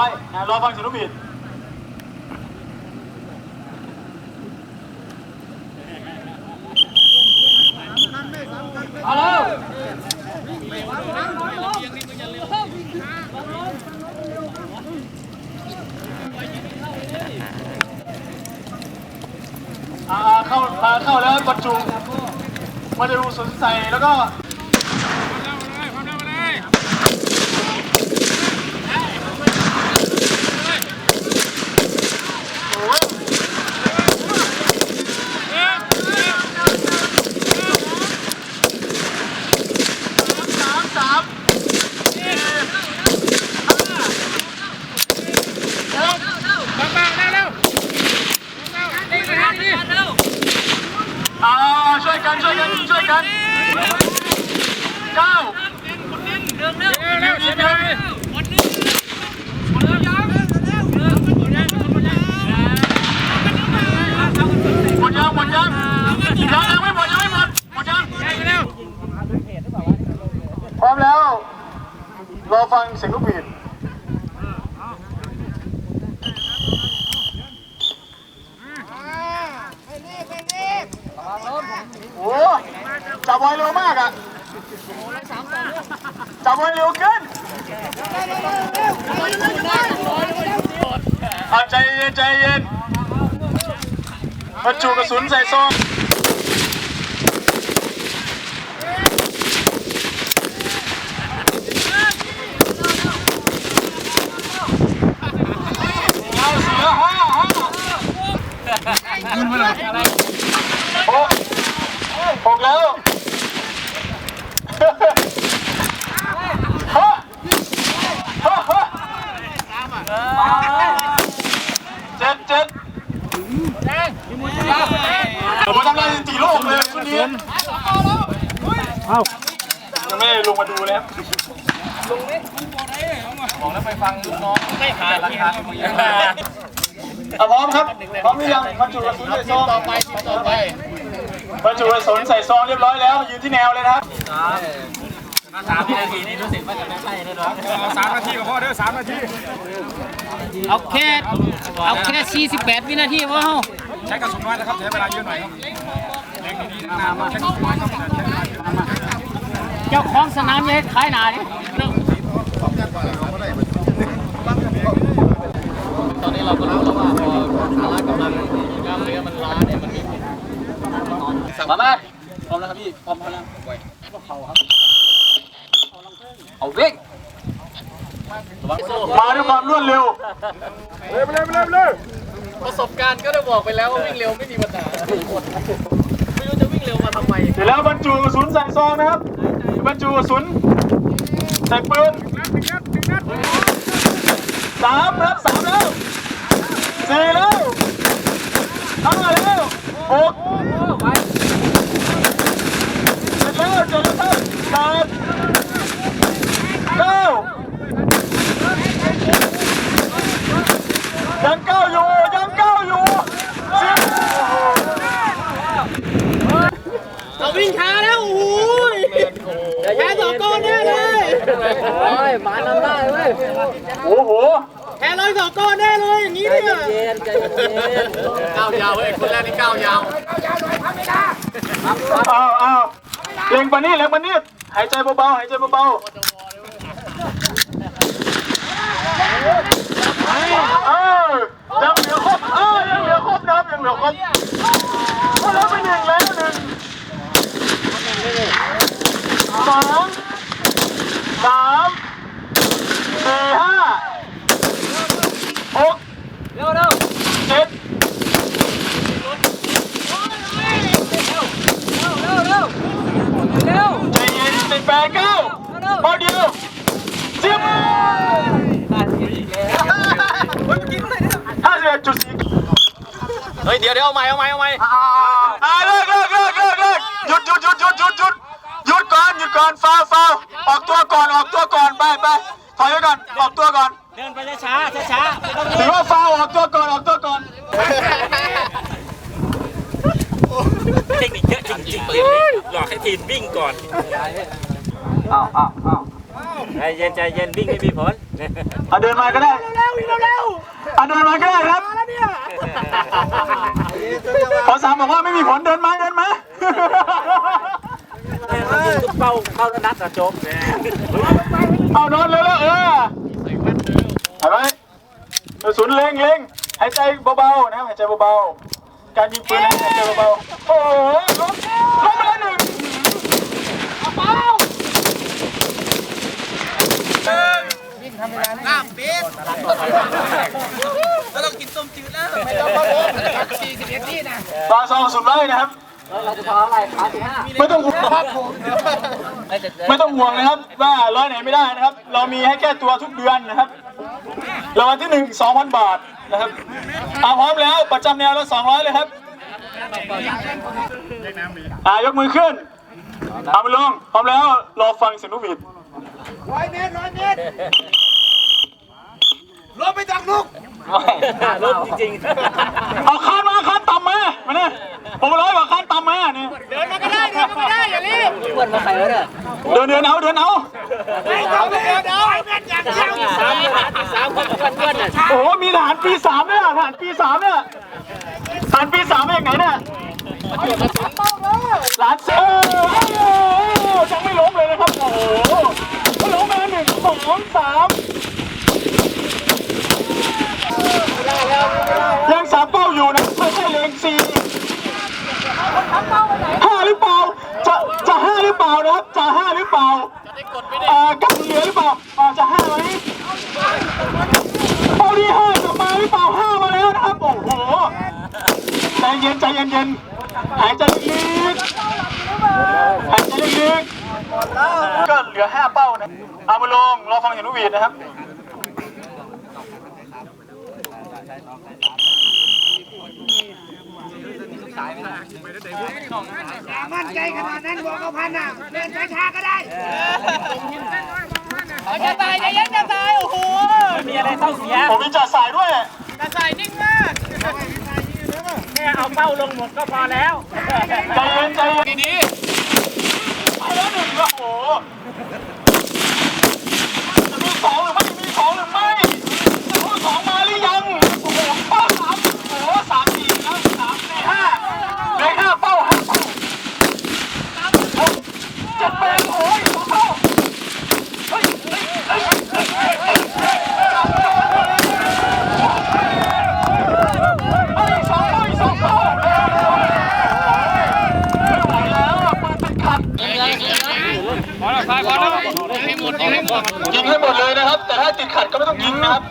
ไปนะรอฟังเสียงลูกบิดเอาแล้วอ่าเข้ามาเข้าแล้วบรรจุมาจะดูสนใจแล้วก็ โอ้ยสามสามสี่ห้าหกอ่าช่วยกันช่วย กันช่วยกันเก้าเร็วเร็วหมดยังหมดยังยังยังไม่หมดยังไม่หมดหมดยังพร้อมแล้วรอฟังเสียงลูกบีดโอ้จับไวเร็วมากอะจับไวเร็วเกินอะใจเย็ นใจเย็นบรรจุกระสุนใส่ซองเอาเสือห้าห้าขึ้นมาเลยโอ้หกแล้วฮะฮะฮะ เจ็ดเจ็ดผมมาทำอะไรตีโลกเลยชุดนี้เอ้ายังไม่ได้ลงมาดูเลยครับบอกแล้วไปฟังลูกน้องไม่ขายราคาอะพร้อมครับพร้อมหรือยังบรรจุกระสุนใส่ซองต่อไปต่อไปบรรจุกระสุนใส่ซองเรียบร้อยแล้วยืนที่แนวเลยนะครับ สามนาทีนี่รู้สึกว่าจะไม่ใช่แน่นอนสามนาทีกับพ่อเด้อสามนาทีเอาแค่เอาแค่48วินาทีว่าเฮาใช้กระสุนน้อยนะครับใช้เวลาเยอะหน่อยครับแรงดีๆนะมาใช้กระสุนน้อยครับใช้เวลาเยอะเจ้าของสนามอย่าให้ขายหนาดิตอนนี้เราก็รู้แล้วว่าพอพละกำลังกล้ามเนื้อมันล้าเนี่ยมันมีผลมามาพร้อมแล้วครับพี่พร้อมแล้วเอาวิ่ง มาด้วยค วามรวดเร็วเร็วเร็วเร็วเร็วประสบการณ์ก็ได้บอกไปแล้วว่าวิ่งเร็วไม่มีปัญหาไม่รู้จะวิ่งเร็วมาทำไมเสร็จแล้วบรรจุกระสุนใส่ซองนะครับบรรจุกระสุนใส่ปืนสามครับสามแล้วสี่แล้วห้าแล้วหกเจ็ดแล้วเจ็ดแล้วแปดเก้ายังเก้าอยู่ยังเก้าอยู่สิบ เราวิ่งช้าแล้วโอ้ยแพ้สองก้อนแน่เลยโอ้ยมานำได้เว้ย โอ้โห แพ้ร้อยสองก้อนแน่เลยอย่างนี้เนี่ยเย็นใจเย็นก้าวยาวเว้ยคนแรกนี่ก้าวยาวอ้าวอ้าวเล็งปานี่เล็งปานี่หายใจเบาๆหายใจเบาๆเออยังเหลือครบเออยังเหลือครบนะครับยังเหลือครบก็แล้วไปหนึ่งแล้วหนึ่งสองสามสี่ห้าหก เร็วเร็ว เจ็ด เร็วเร็วเร็ว ใจเย็นสิบแปดเก้าพอเดียวสิบห้าสิบเอ็ด จุดสีเฮ้ยเดี๋ยวเดี๋ยวเอาใหม่เอาใหม่เอาใหม่อ่าเลิกเลิกเลิกเลิกเลิกหยุดหยุดหยุดหยุดหยุดหยุดหยุดก่อนหยุดก่อนฟาวฟาวออกตัวก่อนออกตัวก่อนไปไปถอยไปก่อนออกตัวก่อนเดินไปช้าช้าช้าไม่ต้องถือว่าฟาวออกตัวก่อนออกตัวก่อนเทคนิคเยอะจริงๆเลยหลอกให้ทีมวิ่งก่อนอ้าวอ้าวอ้าวใจเย็นใจเย็นวิ่งไม่มีผลอะเดินมาก็ได้เร็วเร็ว อะเดินมาก็ได้ครับพอสามบอกว่าไม่มีผลเดินมาเดินมาเป้าเป้านัดกระจกเอานอนเลยแล้วเออเห็นไหมกระสุนเล็งเล็งหายใจเบาๆนะครับหายใจเบาๆการยิงปืนนะหายใจเบาๆโอ้โหล้มล้มไปแล้วหนึ่งเอาเป้าป ลาซองสุดไล่นะครับ เราจะทำอะไรขาสิบห้าไม่ต้องห่วงไม่ต้องห่วงนะครับ ว่าร้อยไหนไม่ได้นะครับ เรามีให้แก้ตัวทุกเดือนนะครับรางวัลที่หนึ่งสองพันบาทนะครับเอาพร้อมแล้วประจำแนวละสองร้อยเลยครับอ่ายกมือขึ้นเอาไปลงพร้อมแล้วรอฟังเสียงนกหวีดลบจริงเอาคานมาคานต่ำมา มาเนี่ยผมร้อยกว่าคานต่ำมาเนี่ยเพื่อนมาใส่แล้วเนี่ยเดินเดินเอาเดินเอาสามสามคนเพื่อนเพื่อนน่ะโอ้โหมีทหารปีสามเนี่ยทหารปีสามเนี่ยทหารปีสามมาจากไหนเนี่ยหลานเสือโอ้โหยังไม่ล้มเลยนะครับโอ้โหล้มไปแล้วหนึ่งสองสามยังสามเป้าอยู่นะไม่ใช่เลงสี่ห้าหรือเปล่า จะจะห้าหรือเปล่านะ ครับจะห้าหรือเปล่าอ่ากันเหลือหรือเปล่าอ่าจะห้าไหมเป้าที่ห้ากลับมาหรือเปล่าห้ามาแล้วนะครับโอ้โหใจเย็นใจเย็นเย็นหายใจลึกหายใจลึกก็เหลือห้าเป้านะเอามาลงรอฟังเสียงนกหวีดนะครับ มั่นใจขนาดนั้นบอกเอาพันอะเดินช้าๆก็ได้จะตายจะยันจะตายโอ้โหมีอะไรเท่าเสียผมมีจ่าสายด้วยจะใส่นิ่งมากแค่เอาเป้าลงหมดก็พอแล้วใจเย็นใจเย็นดีไปแล้วหนึ่งโอ้โหจะมีสองหรือไม่มีสองหรือไม่ ให้หมดเลยนะครับ แต่ถ้าติดขัดก็ไม่ต้องยิงนะครับ